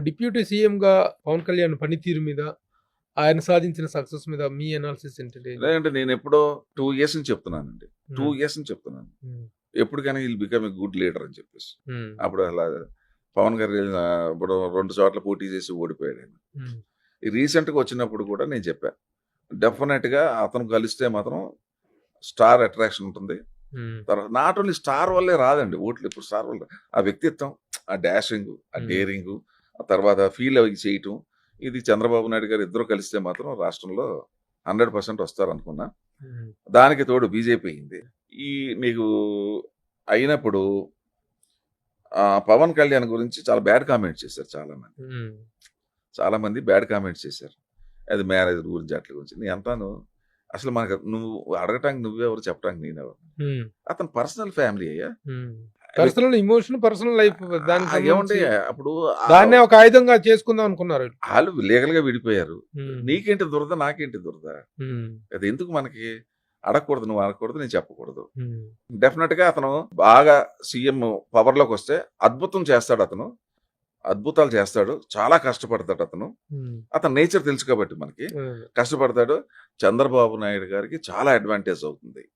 Deputy CM గా పవన్ కళ్యాణ్ పనితీరు మీద ఆయన సాధించిన సక్సెస్ మీద మీ అనాలిసిస్ ఏంటంటే లేదంటే నేను ఎప్పుడో టూ ఇయర్స్ నుంచి చెప్తున్నానండి. టూ ఇయర్స్ నుంచి చెప్తున్నాను. ఎప్పటికైనా వీళ్ళు బికమ్ ఏ గుడ్ లీడర్ అని చెప్పేసి. అప్పుడు అలా పవన్ గారు ఇప్పుడు రెండు చోట్ల పోటీ చేసి ఓడిపోయాడు ఆయన. రీసెంట్గా వచ్చినప్పుడు కూడా నేను చెప్పా డెఫినెట్గా అతను కలిస్తే మాత్రం స్టార్ అట్రాక్షన్ ఉంటుంది. తర్వాత నాట్ ఓన్లీ స్టార్ వల్లే రాదండి ఓట్లు ఇప్పుడు స్టార్ వల్ల ఆ వ్యక్తిత్వం ఆ డాషింగ్ ఆ. డేరింగ్ ఆ తర్వాత ఫీల్ అవి చేయటం. ఇది చంద్రబాబు నాయుడు గారు ఇద్దరు కలిస్తే మాత్రం రాష్ట్రంలో హండ్రెడ్ పర్సెంట్ వస్తారు అనుకున్నా ఉమ్, దానికి తోడు బీజేపీ అయింది. ఈ మీకు అయినప్పుడు పవన్ కళ్యాణ్ గురించి చాలా బ్యాడ్ కామెంట్స్ చేశారు చాలా మంది చాలా మంది బ్యాడ్ కామెంట్స్ చేశారు. అది మ్యారేజ్ గురించి అట్ల గురించి. నేను అంటాను అసలు మనకు నువ్వు అడగటానికి నువ్వెవరు చెప్పడానికి నేనెవరు? అతను పర్సనల్ ఫ్యామిలీ అయ్యా. పర్సనల్ ఇమోషన్ పర్సనల్ లైఫ్ దానికి అప్పుడు దాన్నే ఒక ఆయుధంగా చేసుకుందాం అనుకున్నారు వాళ్ళు. లీగల్గా విడిపోయారు. నీకేంటి దురద? నాకేంటి దురద? అది ఎందుకు మనకి అడగకూడదు? నువ్వు అడగకూడదు నేను చెప్పకూడదు. డెఫినెట్గా అతను బాగా సీఎం పవర్లోకి వస్తే అద్భుతం చేస్తాడు అతను. అద్భుతాలు చేస్తాడు. చాలా కష్టపడతాడు అతను. అతని నేచర్ తెలుసు కాబట్టి మనకి. కష్టపడతాడు. చంద్రబాబు నాయుడు గారికి చాలా అడ్వాంటేజ్ అవుతుంది.